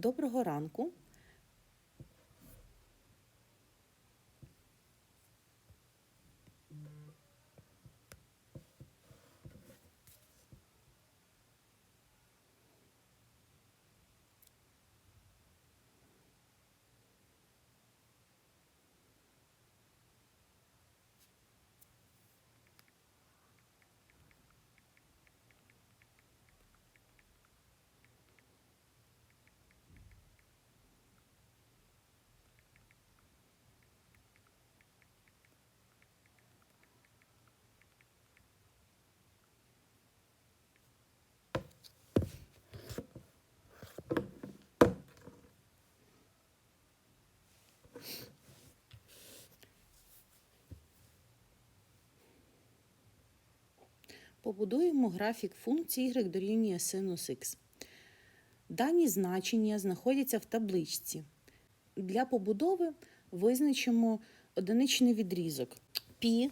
Доброго ранку. Побудуємо графік функції y дорівнює синус х. Дані значення знаходяться в табличці. Для побудови визначимо одиничний відрізок. Пі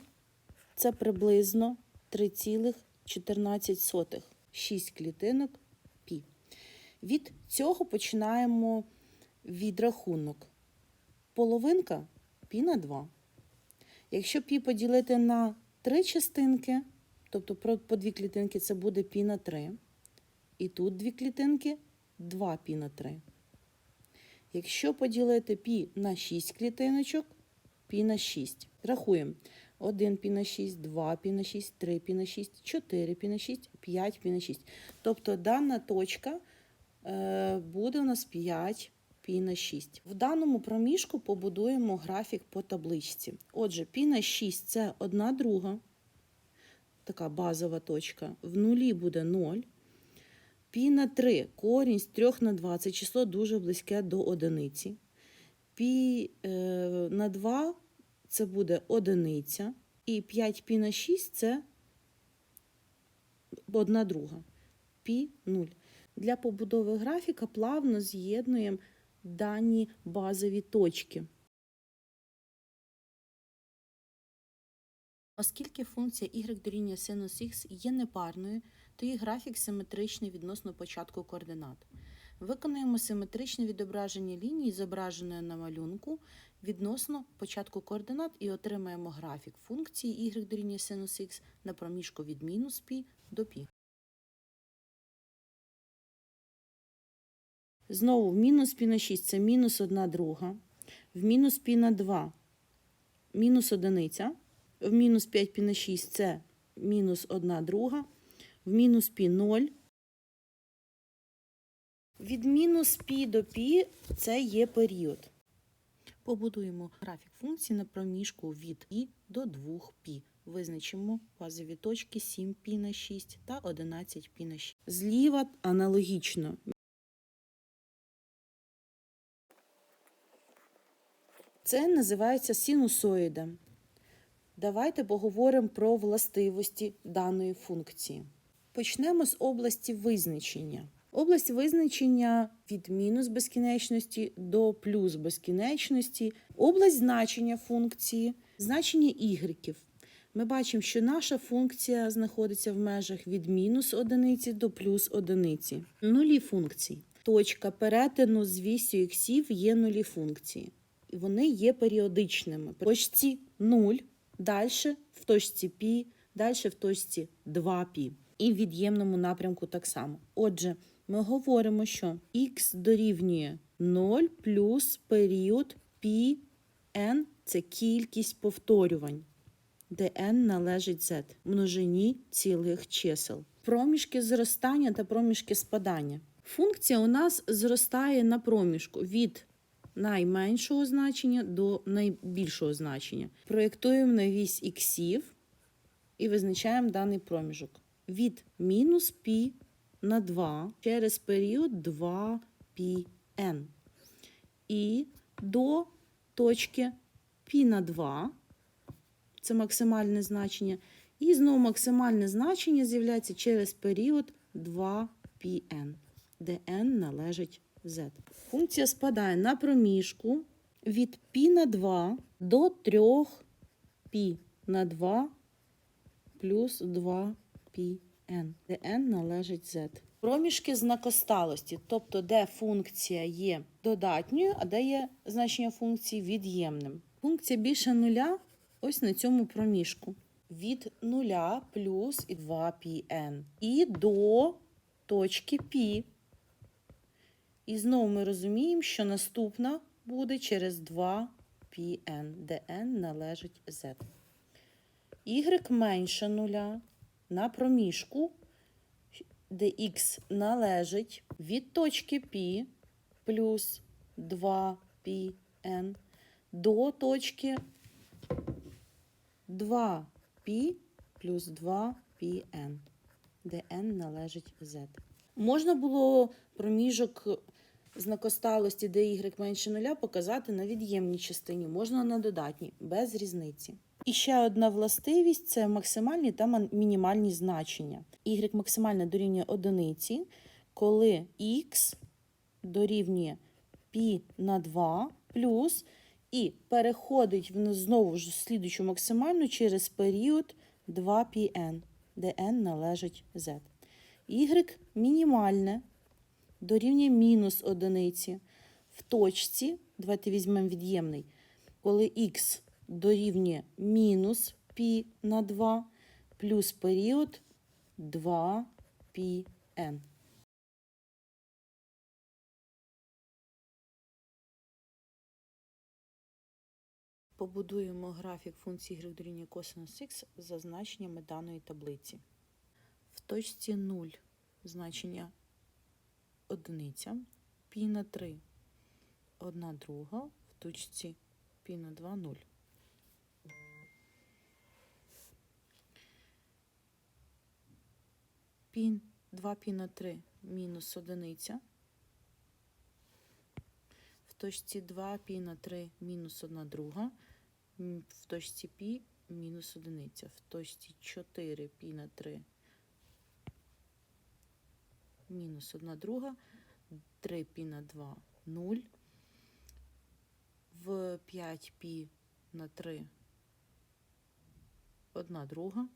це приблизно 3,14. 6 клітинок пі. Від цього починаємо відрахунок. Половинка пі на 2. Якщо пі поділити на три частинки, тобто по дві клітинки це буде пі на 3. І тут дві клітинки 2 пі на 3. Якщо поділити пі на 6 клітиночок, пі на 6. Рахуємо. 1 пі на 6, 2 пі на 6, 3 пі на 6, 4 пі на 6, 5 пі на 6. Тобто дана точка е, буде у нас 5 пі на 6. В даному проміжку побудуємо графік по табличці. Отже, пі на 6 це 1 друга, така базова точка. В нулі буде 0. Пі на 3 корінь з 3 на 2 це число дуже близьке до одиниці. Пі е, на 2 це буде одиниця. І 5 пі на 6 це 1 друга. Пі 0. Для побудови графіка плавно з'єднуємо дані базові точки. Оскільки функція y дорівнює синус х є непарною, то її графік симетричний відносно початку координат. Виконуємо симетричне відображення лінії, зображеної на малюнку, відносно початку координат і отримаємо графік функції y дорівнює синус х на проміжку від мінус π до π. Знову в мінус π на 6 це мінус 1 друга, в мінус π на 2 мінус одиниця, в мінус 5 пі на 6 це мінус 1 друга, в мінус пі 0. Від мінус пі до пі це є період. Побудуємо графік функції на проміжку від і до 2 пі. Визначимо базові точки 7 пі на 6 та 11 пі на 6. Зліва аналогічно. Це називається синусоїда. Давайте поговоримо про властивості даної функції. Почнемо з області визначення. Область визначення від мінус безкінечності до плюс безкінечності, область значення функції, значення ігреків. Ми бачимо, що наша функція знаходиться в межах від мінус одиниці до плюс одиниці. Нулі функції. Точка перетину з вісю іксів є нулі функції. І вони є періодичними. Точці 0, далі в точці π, далі в точці 2π. І в від'ємному напрямку так само. Отже, ми говоримо, що х дорівнює 0 плюс період πn – це кількість повторювань, де n належить z, множині цілих чисел. Проміжки зростання та проміжки спадання. Функція у нас зростає на проміжку від найменшого значення до найбільшого значення. Проєктуємо на вісь іксів і визначаємо даний проміжок. Від мінус π на 2 через період 2πn. І до точки π на 2, це максимальне значення. І знову максимальне значення з'являється через період 2πn, де n належить z. Функція спадає на проміжку від π на 2 до 3π на 2 плюс 2πn, де n належить z. Проміжки знакосталості, тобто де функція є додатньою, а де є значення функції від'ємним. Функція більше нуля ось на цьому проміжку. Від нуля плюс і 2πn. І до точки π. І знову ми розуміємо, що наступна буде через 2 pn, де n належить z. Y менше нуля на проміжку, де x належить від точки P плюс 2 pn до точки 2 p плюс 2 pn, де n належить z. Можна було проміжок знакосталості, де y менше нуля, показати на від'ємній частині, можна на додатній, без різниці. І ще одна властивість це максимальні та мінімальні значення. Y максимальне дорівнює одиниці, коли x дорівнює π на 2 плюс і переходить в знову ж слідучу максимальну через період 2πn, де n належить z. Y мінімальне дорівнює мінус одиниці. В точці, давайте візьмемо від'ємний, коли x дорівнює мінус π на 2 плюс період 2πn. Побудуємо графік функції y дорівнює косинус х за значеннями даної таблиці. Точці 0 значення одиниця, π на 3 1 друга, в точці π на 2 0. Пін 2 пі на 3 мінус одиниця. В точці 2 пі на 3 мінус 1 друга. В точці пі мінус одиниця. В точці 4 пі на 3 мінус 1 друга. 3 пі на 2 0. В 5 пі на 3 1 друга.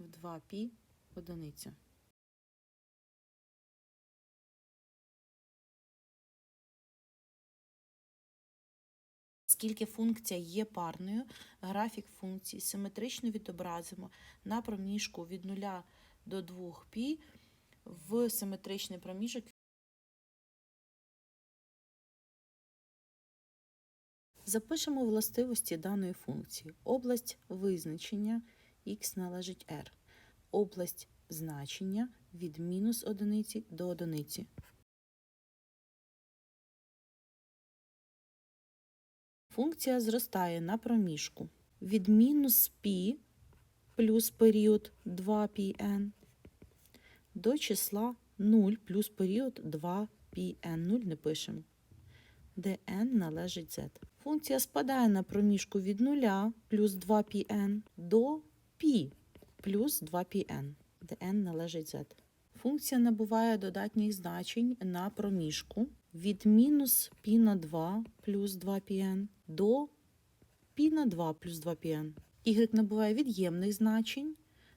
В 2 пі одиниця. Оскільки функція є парною, графік функції симетрично відобразимо на проміжку від 0 до 2 пі в симетричний проміжок. Запишемо властивості даної функції. Область визначення х належить r. Область значення від мінус одиниці до одиниці. Функція зростає на проміжку від мінус π плюс період 2πn до числа 0 плюс період 2πn. 0 не пишемо, де n належить z. Функція спадає на проміжку від 0 плюс 2πn до π плюс 2πn, де n належить z. Функція набуває додатніх значень на проміжку від мінус π на 2 плюс 2πn до π на 2 плюс 2πn. Y набуває від'ємних значень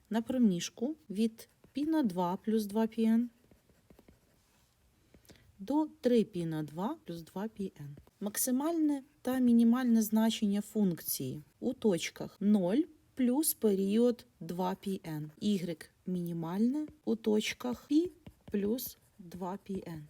на проміжку від π на 2 плюс 2πn до 3π на 2 плюс 2πn. Максимальне та мінімальне значення функції у точках 0 плюс період 2πn. Y мінімальне у точках π плюс 2πn.